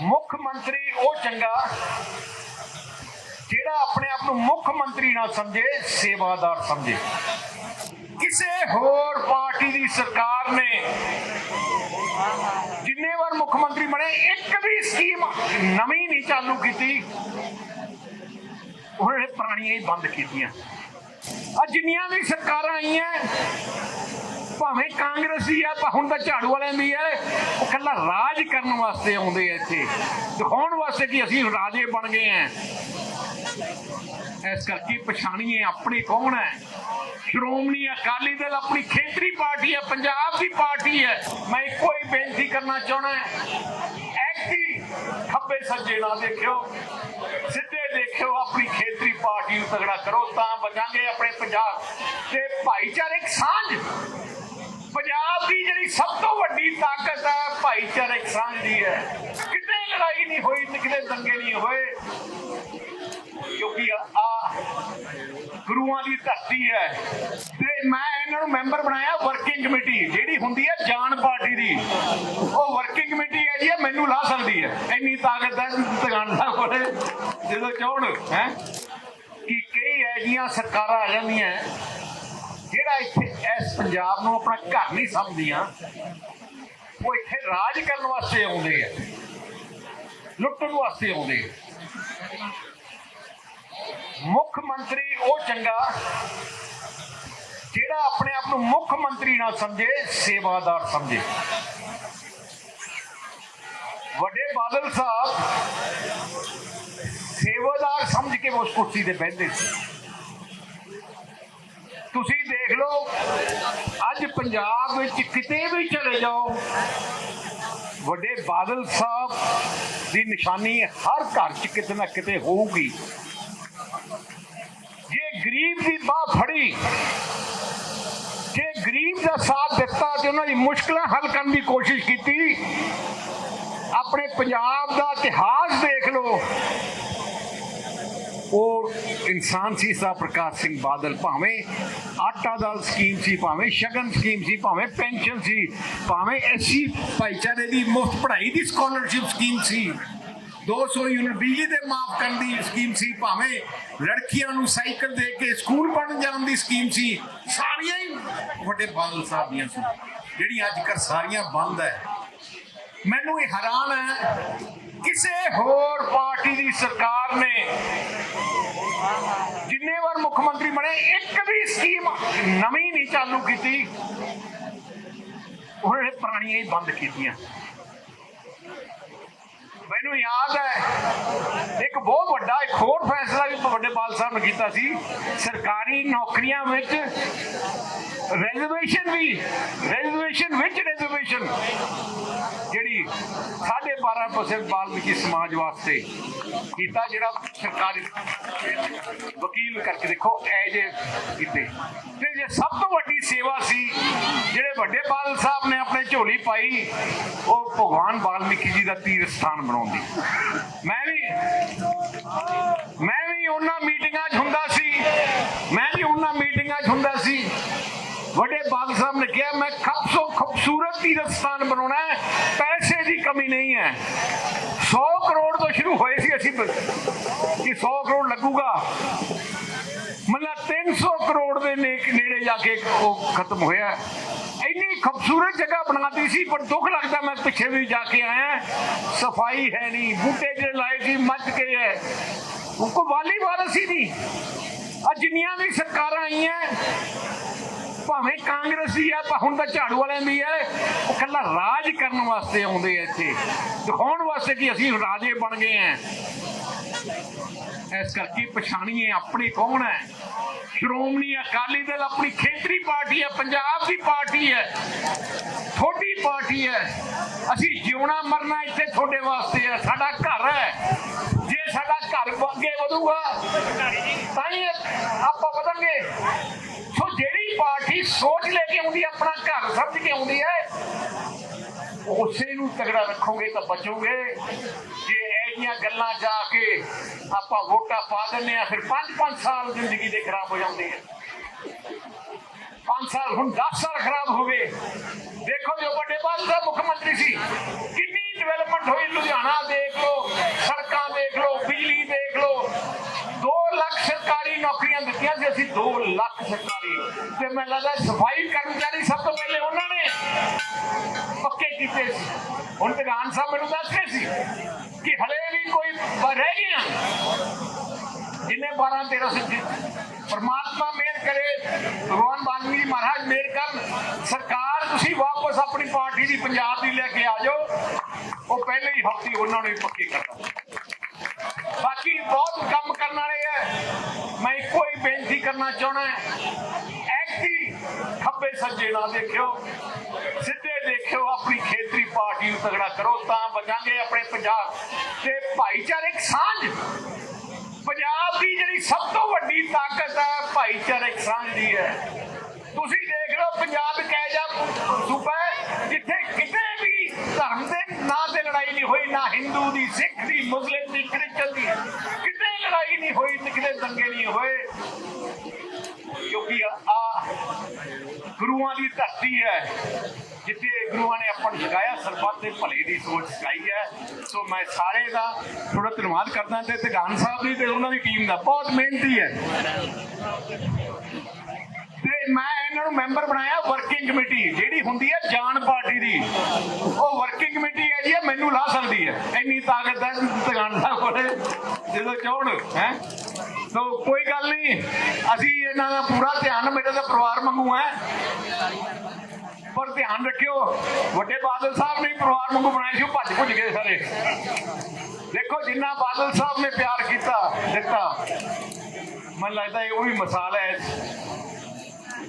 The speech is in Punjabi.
ਮੁੱਖ ਮੰਤਰੀ ਉਹ ਚੰਗਾ ਜਿਹੜਾ ਆਪਣੇ ਆਪ ਨੂੰ ਮੁੱਖ ਮੰਤਰੀ ਨਾ ਸਮਝੇ, ਸੇਵਾਦਾਰ ਸਮਝੇ। ਕਿਸੇ ਹੋਰ ਪਾਰਟੀ ਦੀ ਸਰਕਾਰ ਨੇ ਜਿੰਨੇ ਵਾਰ ਮੁੱਖ ਮੰਤਰੀ ਬਣੇ, ਇੱਕ ਵੀ ਸਕੀਮ ਨਵੀਂ ਨਹੀਂ ਚਾਲੂ ਕੀਤੀ। ਉਹਨਾਂ ਪੁਰਾਣੀਆਂ ਹੀ ਬੰਦ ਕੀਤੀਆਂ। ਆ ਜਿੰਨੀਆਂ ਵੀ ਸਰਕਾਰਾਂ ਆਈਆਂ ਭਾਵੇਂ ਕਾਂਗਰਸੀ ਦੀ ਆ, ਪਰ ਹੁਣ ਤਾਂ ਝਾੜੂ ਵਾਲਿਆਂ ਦੀ ਹੈ ਉਹ ਕੱਲਾ ਰਾਜ ਕਰਨ ਵਾਸਤੇ ਆਉਂਦੇ ਆ ਇੱਥੇ। ਦਿਖਾਉਣ ਵਾਸਤੇ ਕਿ ਅਸੀਂ ਰਾਜੇ ਬਣ ਗਏ ਆ। ਇਸ ਕਰਕੇ ਪਛਾਣੀਏ ਆਪਣੇ ਕੌਣ ਹੈ? ਸ਼੍ਰੋਮਣੀ ਅਕਾਲੀ ਦਲ ਆਪਣੀ ਖੇਤਰੀ ਪਾਰਟੀ ਹੈ, ਪੰਜਾਬ ਦੀ ਪਾਰਟੀ ਹੈ। ਮੈਂ ਇੱਕੋ ਹੀ ਬੇਨਤੀ ਕਰਨਾ ਚਾਹਣਾ ਐਕਟੀ ਖੱਬੇ ਸੱਜੇ ਨਾ ਦੇਖਿਓ, ਸਿੱਧੇ ਦੇਖਿਓ ਆਪਣੀ ਖੇਤਰੀ ਪਾਰਟੀ ਨੂੰ ਤਗੜਾ ਕਰੋ, ਤਾਂ ਬਚਾਂਗੇ ਆਪਣੇ ਪੰਜਾਬ ਤੇ ਭਾਈਚਾਰਕ ਸਾਂਝ ਪੰਜਾਬ ਦੀ ਜਿਹੜੀ ਸਭ ਤੋਂ ਵੱਡੀ ਤਾਕਤ ਹੈ, ਭਾਈਚਾਰਕ ਸਾਂਝ ਦੀ ਹੈ। ਕਿਤੇ ਲੜਾਈ ਨਹੀਂ ਹੋਈ ਤੇ ਕਿਤੇ ਦੰਗੇ ਨਹੀਂ ਹੋਏ। ਕਿਉਂਕਿ ਆ ਗੁਰੂਆਂ ਦੀ ਧਰਤੀ ਹੈ। ਤੇ ਮੈਂ ਇਹਨਾਂ ਨੂੰ ਮੈਂਬਰ ਬਣਾਇਆ ਵਰਕਿੰਗ ਕਮੇਟੀ ਜਿਹੜੀ ਹੁੰਦੀ ਹੈ ਜਾਨ ਪਾਰਟੀ ਦੀ। ਉਹ ਵਰਕਿੰਗ ਕਮੇਟੀ ਹੈ ਜੀ, ਇਹ ਮੈਨੂੰ ਲਾ ਸਕਦੀ ਹੈ। ਇੰਨੀ ਤਾਕਤ ਹੈ ਦੁਕਾਨ ਸਾਹਿਬ ਕੋਲੇ ਜਦੋਂ ਚਾਹਣ, ਹੈ? ਕਿ ਕਈ ਐਜੀਆਂ ਸਰਕਾਰਾਂ ਆ ਜਾਂਦੀਆਂ। ਜਿਹੜਾ ਇੱਥੇ ਇਸ ਪੰਜਾਬ ਨੂੰ ਆਪਣਾ ਘਰ ਨਹੀਂ ਸਮਝਦੀਆਂ, ਉਹ ਇੱਥੇ ਰਾਜ ਕਰਨ ਵਾਸਤੇ ਆਉਂਦੇ ਆ। ਲੁੱਟਣ ਵਾਸਤੇ ਆਉਂਦੇ ਆ। ਮੁੱਖ ਮੰਤਰੀ ਉਹ ਚੰਗਾ, ਜਿਹੜਾ ਆਪਣੇ ਆਪ ਨੂੰ ਮੁੱਖ ਮੰਤਰੀ ਨਾ ਸਮਝੇ, ਸੇਵਾਦਾਰ ਸਮਝੇ। ਵੱਡੇ ਬਾਦਲ ਸਾਹਿਬ ਸੇਵਾਦਾਰ ਸਮਝ ਕੇ ਉਸ ਕੁਰਸੀ ਤੇ ਬੈਠਦੇ ਸੀ। ਤੁਸੀਂ ਦੇਖ ਲਓ, ਅੱਜ ਪੰਜਾਬ ਵਿੱਚ ਕਿਤੇ ਵੀ ਚਲੇ ਜਾਓ, ਵੱਡੇ ਬਾਦਲ ਸਾਹਿਬ ਦੀ ਨਿਸ਼ਾਨੀ ਹਰ ਘਰ 'ਚ ਕਿਤੇ ਨਾ ਕਿਤੇ ਹੋਊਗੀ। ਜੇ ਗਰੀਬ ਦੀ ਬਾਹ ਫੜੀ, ਜੇ ਗਰੀਬ ਦਾ ਸਾਥ ਦਿੱਤਾ ਤੇ ਉਹਨਾਂ ਦੀ ਮੁਸ਼ਕਲਾਂ ਹੱਲ ਕਰਨ ਦੀ ਕੋਸ਼ਿਸ਼ ਕੀਤੀ, ਆਪਣੇ ਪੰਜਾਬ ਦਾ ਇਤਿਹਾਸ ਦੇਖ ਲਓ ਉਹ ਇਨਸਾਨ ਸੀ ਸਾ ਪ੍ਰਕਾਸ਼ ਸਿੰਘ ਬਾਦਲ ਭਾਵੇਂ ਆਟਾ ਦਾਲ ਸਕੀਮ ਸੀ, ਭਾਵੇਂ ਸ਼ਗਨ ਸਕੀਮ ਸੀ, ਭਾਵੇਂ ਪੈਨਸ਼ਨ ਸੀ, ਭਾਵੇਂ ਐਸੀ ਭਾਈਚਾਰੇ ਦੀ ਮੁਫਤ ਪੜ੍ਹਾਈ ਦੀ ਸਕਾਲਰਸ਼ਿਪ ਸਕੀਮ ਸੀ। 200 ਯੂਨਿਟ ਬਿਜਲੀ ਦੇ ਮਾਫ ਕਰਨ ਦੀ ਸਕੀਮ ਸੀ, ਭਾਵੇਂ ਲੜਕੀਆਂ ਨੂੰ ਸਾਈਕਲ ਦੇ ਕੇ ਸਕੂਲ ਪੜ੍ਹਨ ਜਾਣ ਦੀ ਸਕੀਮ ਸੀ, ਸਾਰੀਆਂ ਹੀ ਵੱਡੇ ਬਾਦਲ ਸਾਹਿਬ ਦੀਆਂ ਸੀ। ਜਿਹੜੀਆਂ ਅੱਜ ਕੱਲ੍ਹ ਸਾਰੀਆਂ ਬੰਦ ਹੈ। ਮੈਨੂੰ ਇਹ ਹੈਰਾਨ ਹੈ ਕਿਸੇ ਹੋਰ ਪਾਰਟੀ ਦੀ ਸਰਕਾਰ ਨੇ ਜਿੰਨੇ ਵਾਰ ਮੁੱਖ ਮੰਤਰੀ ਬਣੇ, ਇੱਕ ਵੀ ਸਕੀਮ ਨਵੀਂ ਨਹੀਂ ਚਾਲੂ ਕੀਤੀ। ਉਹਨਾਂ ਨੇ ਪੁਰਾਣੀਆਂ ਹੀ ਬੰਦ ਕੀਤੀਆਂ। ਮੈਨੂੰ ਯਾਦ ਹੈ, ਇੱਕ ਬਹੁਤ ਵੱਡਾ, ਇੱਕ ਹੋਰ ਫੈਸਲਾ ਵੀ ਵੱਡੇ ਬਾਲ ਸਾਹਿਬ ਨੇ ਕੀਤਾ ਸੀ, ਸਰਕਾਰੀ ਨੌਕਰੀਆਂ ਵਿੱਚ ਰੈਜ਼ਰਵੇਸ਼ਨ ਵੀ ਰੈਜ਼ਰਵੇਸ਼ਨ ਵਿੱਚ ਰੈਜ਼ਰਵੇਸ਼ਨ ਜਿਹੜੀ 12.5% ਬਾਲਮੀਕੀ ਸਮਾਜ ਵਾਸਤੇ ਕੀਤਾ, ਜਿਹੜਾ ਸਰਕਾਰੀ ਵਕੀਲ ਕਰਕੇ ਦੇਖੋ ਐ ਜੇ ਕੀਤੇ। ਤੇ ਜੇ ਸਭ ਤੋਂ ਵੱਡੀ ਸੇਵਾ ਸੀ, ਜਿਹੜੇ ਵੱਡੇ ਬਾਦਲ ਸਾਹਿਬ ਨੇ ਆਪਣੇ ਝੋਲੀ ਪਾਈ, ਉਹ ਭਗਵਾਨ ਵਾਲਮੀਕੀ ਜੀ ਦਾ ਤੀਰਥ ਸਥਾਨ ਬਣਾਉਂਦੀ ਮੈਂ ਵੀ ਉਹਨਾਂ ਮੀਟਿੰਗਾਂ 'ਚ ਹੁੰਦਾ ਸੀ ਮੈਂ ਵੀ ਉਹਨਾਂ ਮੀਟਿੰਗਾਂ 'ਚ ਹੁੰਦਾ ਸੀ ਵੱਡੇ ਬਾਦਲ ਸਾਹਿਬ ਨੇ ਕਿਹਾ, ਮੈਂ ਖੂਬਸੋ ਖੂਬਸੂਰਤ ਤੀਰਥ ਸਥਾਨ ਬਣਾਉਣਾ ਹੈ, ਪੈਸੇ ਦੀ ਕਮੀ ਨਹੀਂ ਹੈ। 100 ਕਰੋੜ ਤੋਂ ਸ਼ੁਰੂ ਹੋਏ ਸੀ ਅਸੀਂ ਕਿ 100 ਕਰੋੜ ਲੱਗੂਗਾ। ਮਤਲਬ 300 ਕਰੋੜ ਦੇ ਨੇੜੇ ਜਾ ਕੇ ਉਹ ਖਤਮ ਹੋਇਆ ਇੰਨੀ ਖੂਬਸੂਰਤ ਜਗ੍ਹਾ ਬਣਾਤੀ ਸੀ, ਪਰ ਦੁੱਖ ਲੱਗਦਾ ਮੈਂ ਪਿੱਛੇ ਵੀ ਜਾ ਕੇ ਆਇਆ ਸਫ਼ਾਈ ਹੈ ਨਹੀਂ, ਬੂਟੇ ਜਿਹੜੇ ਲਾਏ ਸੀ ਮੱਚ ਗਏ ਹੈ। ਉਹ ਕੋ ਵਾਲੀ ਵਾਰਸ ਨਹੀਂ। ਆ ਜਿੰਨੀਆਂ ਵੀ ਸਰਕਾਰਾਂ ਆਈਆਂ ਭਾਵੇਂ ਕਾਂਗਰਸੀ ਦੀ ਆ ਹੁਣ ਤਾਂ ਝਾੜੂ ਵਾਲਿਆਂ ਦੀ ਹੈ ਉਹ ਕੱਲਾ ਰਾਜ ਕਰਨ ਵਾਸਤੇ ਆਉਂਦੇ ਆ ਇੱਥੇ। ਦਿਖਾਉਣ ਵਾਸਤੇ ਕਿ ਅਸੀਂ ਰਾਜੇ ਬਣ ਗਏ ਆ। ਇਸ ਕਰਕੇ ਪਛਾਣੀਏ ਆਪਣੇ ਕੌਣ ਹੈ ਸ਼੍ਰੋਮਣੀ ਅਕਾਲੀ ਦਲ ਆਪਣੀ ਖੇਤਰੀ ਪਾਰਟੀ ਹੈ ਪੰਜਾਬ ਦੀ ਪਾਰਟੀ ਹੈ ਤੁਹਾਡੀ ਪਾਰਟੀ ਹੈ ਅਸੀਂ ਜਿਉਣਾ ਮਰਨਾ ਇੱਥੇ ਤੁਹਾਡੇ ਵਾਸਤੇ ਹੈ ਸਾਡਾ ਘਰ ਹੈ ਜੇ ਸਾਡਾ ਘਰ ਅੱਗੇ ਵਧੂਗਾ, ਤਾਂ ਹੀ ਆਪਾਂ ਵਧਾਂਗੇ। ਪਾਰਟੀ ਸੋਚ ਲੈ ਕੇ ਆਉਂਦੀ ਹੈ, ਆਪਣਾ ਘਰ ਸਮਝ ਕੇ ਆਉਂਦੀ ਹੈ। ਉਸੇ ਨੂੰ ਤਗੜਾ ਰੱਖੋਗੇ ਤਾਂ ਬਚੋਗੇ। ਜੇ ਇਹ ਗੱਲਾਂ ਜਾ ਕੇ ਆਪਾਂ ਵੋਟਾਂ ਪਾ ਦਿੰਦੇ ਆ ਫਿਰ 5-5 ਸਾਲ ਜ਼ਿੰਦਗੀ ਦੇ ਖਰਾਬ ਹੋ ਜਾਂਦੇ ਆ। 5 ਸਾਲ ਹੁਣ 10 ਸਾਲ ਖਰਾਬ ਹੋ ਗਏ। ਦੇਖੋ ਜੋ ਵੱਡੇ ਬਾਦਲ ਦਾ ਮੁੱਖ ਮੰਤਰੀ ਸੀ ਕਿੰਨੀ ਡਿਵੈਲਪਮੈਂਟ ਹੋਈ ਲੁਧਿਆਣਾ ਦੇਖ ਲਓ ਸੜਕਾਂ ਦੇਖ ਲਓ ਬਿਜਲੀ ਦੇਖ ਲਓ। 2 ਲੱਖ ਸਰਕਾਰੀ ਨੌਕਰੀਆਂ ਦਿੱਤੀਆਂ ਸੀ ਅਸੀਂ 2 ਲੱਖ ਮੈਨੂੰ ਲੱਗਦਾ ਸਫ਼ਾਈ ਕਰਮਚਾਰੀ ਸਭ ਤੋਂ ਪਹਿਲੇ ਉਹਨਾਂ ਨੇ ਪੱਕੇ ਕੀਤੇ ਸੀ। ਹੁਣ ਤੇ ਸਾਹਿਬ ਮੈਨੂੰ ਦੱਸ ਰਹੇ ਸੀ ਕਿ ਹਲੇ ਵੀ ਕੋਈ ਬ- ਰਹਿ ਗਏ ਜਿੰਨੇ 12 13 ਸਿੱਧੇ ਪਰਮਾਤਮਾ ਮਿਹਰ ਕਰੇ, ਭਗਵਾਨ ਵਾਲਮੀਕੀ ਮਹਾਰਾਜ ਮਿਹਰ ਕਰਨ। ਸਰਕਾਰ, ਤੁਸੀਂ ਵਾਪਸ ਆਪਣੀ ਪਾਰਟੀ ਦੀ ਪੰਜਾਬ ਦੀ ਲੈ ਕੇ ਆ ਜਾਓ। ਉਹ ਪਹਿਲੇ ਹੀ ਹਫਤੀ ਉਹਨਾਂ ਨੇ ਹੀ ਪੱਕੀ ਕਰਦਾ ਬਾਕੀ ਬਹੁਤ ਕੰਮ ਕਰਨ ਵਾਲੇ ਹੈ ਮੈਂ ਇੱਕੋ ਹੀ ਬੇਨਤੀ ਕਰਨਾ ਚਾਹਣਾ ਖੱਬੇ ਸੱਜੇ ਨਾ ਦੇਖਿਓ, ਸਿੱਧੇ ਦੇਖਿਓ, ਆਪਣੀ ਖੇਤਰੀ ਪਾਰਟੀ ਨੂੰ ਤਗੜਾ ਕਰੋ, ਤਾਂ ਬਚਾਂਗੇ ਆਪਣੇ ਪੰਜਾਬ। ਤੇ ਭਾਈਚਾਰਕ ਸਾਂਝ, ਪੰਜਾਬ ਦੀ ਜਿਹੜੀ ਸਭ ਤੋਂ ਵੱਡੀ ਤਾਕਤ ਹੈ ਭਾਈਚਾਰਕ ਸਾਂਝ ਦੀ ਹੈ। ਤੁਸੀਂ ਦੇਖ ਲਓ, ਪੰਜਾਬ ਇੱਕ ਇਹੋ ਜਿਹਾ ਸੂਬਾ ਜਿੱਥੇ ਕਿਤੇ ਵੀ ਧਰਮ ਦੇ ਨਾਂ ਤੇ ਲੜਾਈ ਨਹੀਂ ਹੋਈ, ਨਾ ਹਿੰਦੂ ਦੀ, ਸਿੱਖ ਦੀ, ਮੁਸਲਿਮ ਦੀ, ਕ੍ਰਿਸਚਨ ਦੀ। ਕਿਤੇ ਲੜਾਈ ਨਹੀਂ ਹੋਈ ਤੇ ਕਿਤੇ ਦੰਗੇ ਨਹੀਂ ਹੋਏ। ਕਿਉਂਕਿ ਆ ਗੁਰੂਆਂ ਦੀ ਧਰਤੀ ਹੈ, ਜਿੱਥੇ ਗੁਰੂਆਂ ਨੇ ਆਪਾਂ ਨੂੰ ਸਿਖਾਇਆ ਸਰਬੱਤ ਦੇ ਭਲੇ ਦੀ ਸੋਚ ਸਿਖਾਈ ਹੈ। ਸੋ ਮੈਂ ਸਾਰੇ ਦਾ ਥੋੜਾ ਧੰਨਵਾਦ ਕਰਦਾ ਤੇ ਤਗਾਨ ਸਾਹਿਬ ਦੀ ਤੇ ਉਹਨਾਂ ਦੀ ਟੀਮ ਦਾ ਬਹੁਤ ਮਿਹਨਤੀ ਹੈ। ਇਹਨਾਂ ਨੂੰ ਮੈਂਬਰ ਬਣਾਇਆ ਵਰਕਿੰਗ ਕਮੇਟੀ ਜਿਹੜੀ ਹੁੰਦੀ ਹੈ ਜਾਨ ਪਾਰਟੀ ਦੀ। ਉਹ ਵਰਕਿੰਗ ਕਮੇਟੀ ਹੈ ਜੀ ਮੈਨੂੰ ਲਾ ਸਕਦੀ ਹੈ। ਇੰਨੀ ਤਾਕਤ ਹੈ ਤਗਾਨ ਸਾਹਿਬ ਕੋਲੇ ਜਦੋਂ ਚਾਹਣ ਹੈ? ਸੋ ਕੋਈ ਗੱਲ ਨਹੀਂ, ਅਸੀਂ ਇਹਨਾਂ ਦਾ ਪੂਰਾ ਧਿਆਨ, ਮੇਰਾ ਤਾਂ ਪਰਿਵਾਰ ਮੰਗੂ ਹੈ। ਪਰ ਧਿਆਨ ਰੱਖਿਓ, ਵੱਡੇ ਬਾਦਲ ਸਾਹਿਬ ਨੇ ਪਰਿਵਾਰ ਵਾਂਗੂ ਬਣਾਏ ਸੀ, ਉਹ ਭੱਜ ਭੁੱਜ ਗਏ ਸਾਰੇ। ਦੇਖੋ, ਜਿੰਨਾ ਬਾਦਲ ਸਾਹਿਬ ਨੇ ਪਿਆਰ ਕੀਤਾ, ਦਿੱਤਾ। ਮੈਨੂੰ ਲੱਗਦਾ ਇਹ ਉਹ ਵੀ ਮਿਸਾਲ ਹੈ।